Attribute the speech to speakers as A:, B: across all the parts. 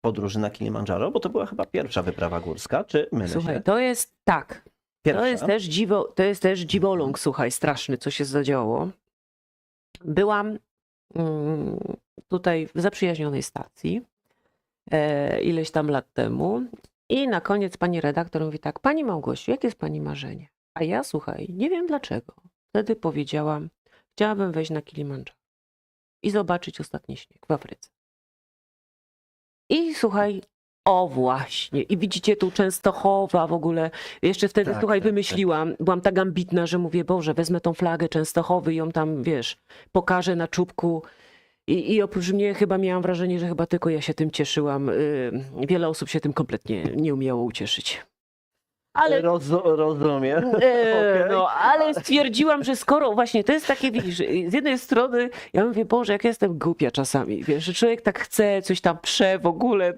A: podróży na Kilimandżaro? Bo to była chyba pierwsza wyprawa górska, czy mylę
B: Słuchaj,
A: się?
B: to jest tak.
A: Pierwsza.
B: To jest też dziwo, to jest też dziwoląg, słuchaj, straszny, co się zadziało. Byłam mm, tutaj w zaprzyjaźnionej stacji e, ileś tam lat temu i na koniec pani redaktor mówi tak, pani Małgosiu, jakie jest pani marzenie? A ja, słuchaj, nie wiem dlaczego. Wtedy powiedziałam, chciałabym wejść na Kilimandżaro i zobaczyć ostatni śnieg w Afryce. I słuchaj, o właśnie. I widzicie tu Częstochowa w ogóle. Jeszcze wtedy,
A: Tak,
B: słuchaj,
A: tak, tak.
B: wymyśliłam. Byłam tak ambitna, że mówię, Boże, wezmę tą flagę Częstochowy i ją tam, wiesz, pokażę na czubku. I, I oprócz mnie chyba miałam wrażenie, że chyba tylko ja się tym cieszyłam. Y, Wiele osób się tym kompletnie nie umiało ucieszyć. Ale
A: Rozo, rozumiem.
B: E,
A: Okej.
B: No, ale stwierdziłam, że skoro właśnie to jest takie, widzisz, z jednej strony ja mówię, Boże, jak ja jestem głupia czasami, wiesz, że człowiek tak chce, coś tam prze w ogóle,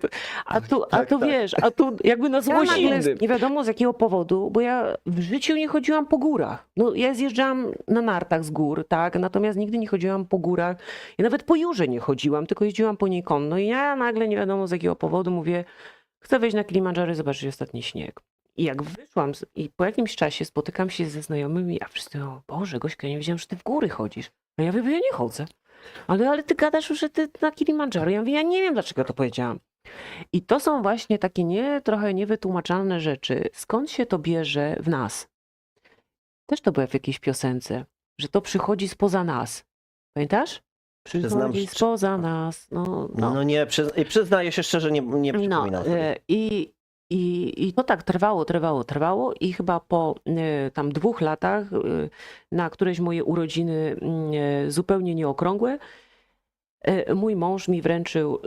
B: a tu, a
A: Tak,
B: tu
A: tak.
B: wiesz, a tu jakby na
C: Ja
B: złość innym. Nie wiadomo z jakiego powodu, bo ja w życiu nie chodziłam po górach. No, ja zjeżdżałam na nartach z gór, tak, natomiast nigdy nie chodziłam po górach. Ja nawet po Jurze nie chodziłam, tylko jeździłam po niej konno i ja nagle nie wiadomo z jakiego powodu mówię, chcę wejść na Kilimandżaro i zobaczyć ostatni śnieg. I jak wyszłam z, i po jakimś czasie spotykam się ze znajomymi, a wszyscy mówią, Boże, Gośka, ja nie wiedziałam, że ty w góry chodzisz. A ja mówię, ja nie chodzę. Ale, ale ty gadasz, że ty na Kilimandżaro. Ja mówię, ja nie wiem, dlaczego to powiedziałam. I to są właśnie takie nie, trochę niewytłumaczalne rzeczy. Skąd się to bierze w nas? Też to było w jakiejś piosence, że to przychodzi spoza nas. Pamiętasz?
A: Przyznam,
B: Przychodzi spoza nas. No, no.
A: No, nie, przyz... i przyznaję się szczerze, nie, nie
B: No,
A: przypominam sobie.
B: e, i, i, I to tak trwało, trwało, trwało i chyba po e, tam dwóch latach, e, na któreś moje urodziny mm, e, zupełnie nieokrągłe, e, mój mąż mi wręczył e,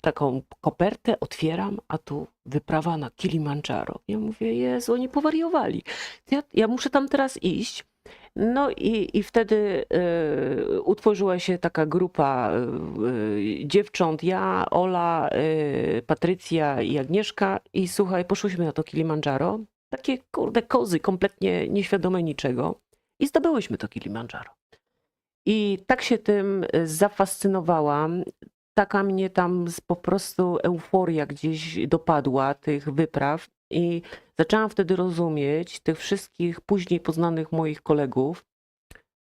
B: taką kopertę, otwieram, a tu wyprawa na Kilimandżaro. Ja mówię, Jezu, oni powariowali. Ja, ja muszę tam teraz iść. No i, i wtedy e, utworzyła się taka grupa e, e, dziewcząt, ja, Ola, e, Patrycja i Agnieszka i słuchaj, poszłyśmy na to Kilimandżaro. Takie kurde kozy, kompletnie nieświadome niczego. I zdobyłyśmy to Kilimandżaro. I tak się tym e, zafascynowałam, taka mnie tam po prostu euforia gdzieś dopadła tych wypraw i zaczęłam wtedy rozumieć tych wszystkich później poznanych moich kolegów,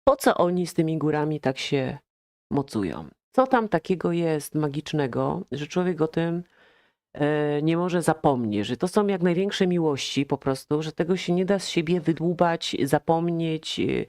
B: po co oni z tymi górami tak się mocują. Co tam takiego jest magicznego, że człowiek o tym e, nie może zapomnieć, że to są jak największe miłości po prostu, że tego się nie da z siebie wydłubać, zapomnieć. e,